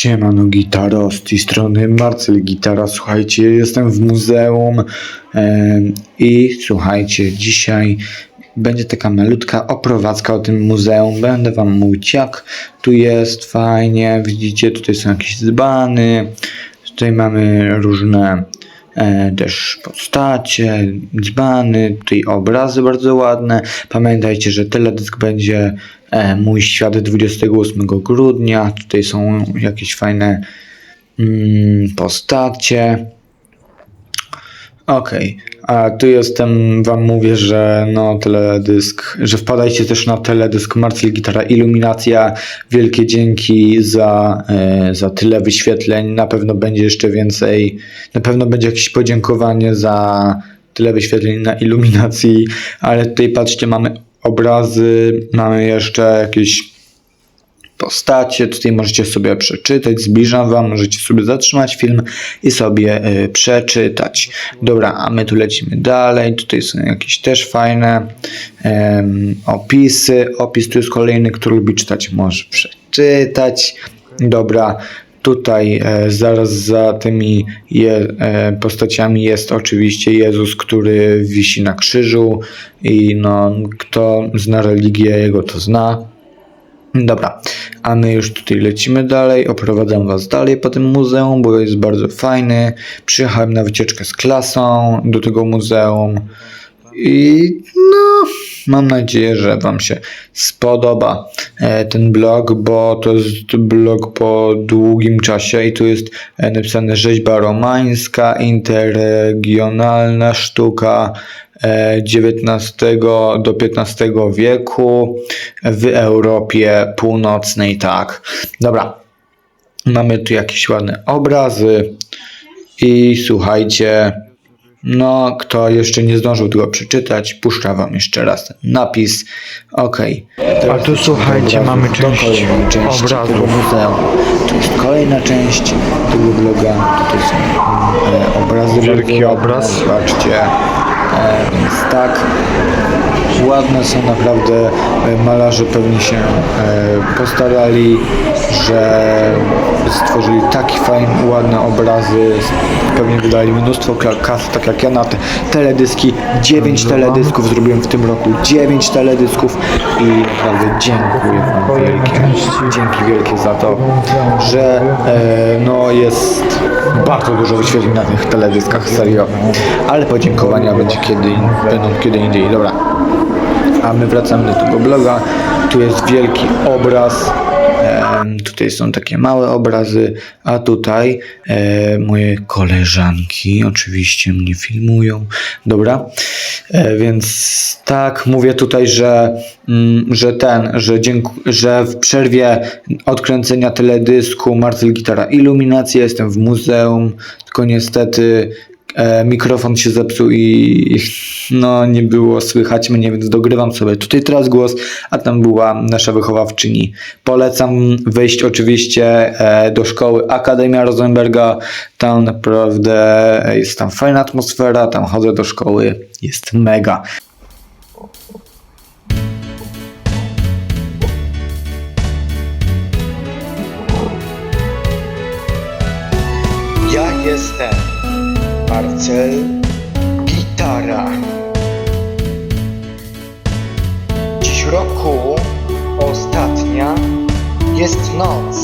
Siemano Gitaro, z tej strony Marcel Gitara, słuchajcie, jestem w muzeum i słuchajcie, dzisiaj będzie taka malutka oprowadzka o tym muzeum, będę wam mówić jak tu jest, fajnie, widzicie, tutaj są jakieś dzbany, tutaj mamy różne też postacie, dzbany, tutaj obrazy bardzo ładne. Pamiętajcie, że teledysk będzie e, Mój Świat 28 grudnia. Tutaj są jakieś fajne mm, postacie. Okej, a tu jestem, wam mówię, że no teledysk, że wpadajcie też na teledysk Marcel Gitara Iluminacja. Wielkie dzięki za, e, za tyle wyświetleń. Na pewno będzie jeszcze więcej, na pewno będzie jakieś podziękowanie za tyle wyświetleń na iluminacji, ale tutaj patrzcie, mamy obrazy, mamy jeszcze jakieś postacie. Tutaj możecie sobie przeczytać, zbliżam Wam, możecie sobie zatrzymać film i sobie y, przeczytać. Dobra, a my tu lecimy dalej. Tutaj są jakieś też fajne em, opisy. Opis tu jest kolejny, kto lubi czytać, może przeczytać. Dobra. Tutaj e, zaraz za tymi je, e, postaciami jest oczywiście Jezus, który wisi na krzyżu i no, kto zna religię, jego to zna. Dobra, a my już tutaj lecimy dalej, oprowadzam Was dalej po tym muzeum, bo jest bardzo fajny. Przyjechałem na wycieczkę z klasą do tego muzeum i no, mam nadzieję, że Wam się spodoba e, ten blog, bo to jest blog po długim czasie i tu jest e, napisane rzeźba romańska, interregionalna sztuka XIX do XV wieku w Europie Północnej, tak. Dobra, mamy tu jakieś ładne obrazy i słuchajcie, no, kto jeszcze nie zdążył tego przeczytać, puszczę wam jeszcze raz ten napis. Okej. A tu słuchajcie, mamy część tego muzeum. Tu jest kolejna część tego vloga. Tutaj są e, obrazy. Wielki obraz. Zobaczcie. Więc tak, ładne są naprawdę. E, Malarze pewnie się e, postarali, że stworzyli takie fajne, ładne obrazy. Pewnie wydali mnóstwo kas, tak jak ja na te teledyski. 9 teledysków zrobiłem w tym roku. 9 teledysków i naprawdę dziękuję Wam wielkie. Dzięki wielkie za to, że e, no jest bardzo dużo wyświetleń na tych teledyskach, serio. Ale podziękowania będzie kiedy, będą kiedy indziej. Dobra. A my wracamy do tego bloga. Tu jest wielki obraz. Tutaj są takie małe obrazy, a tutaj e, moje koleżanki oczywiście mnie filmują. Dobra, e, więc tak, mówię tutaj, że, mm, że ten, że, dzięku, że w przerwie odkręcenia teledysku Marcel Gitara Iluminacja jestem w muzeum, tylko niestety e, mikrofon się zepsuł i no nie było słychać mnie, więc dogrywam sobie tutaj teraz głos, a tam była nasza wychowawczyni. Polecam wejść oczywiście e, do szkoły Akademia Rosenberga, tam naprawdę jest tam fajna atmosfera, tam chodzę do szkoły, jest mega. Ja jestem Marcel Gitara. Dziś roku ostatnia jest noc.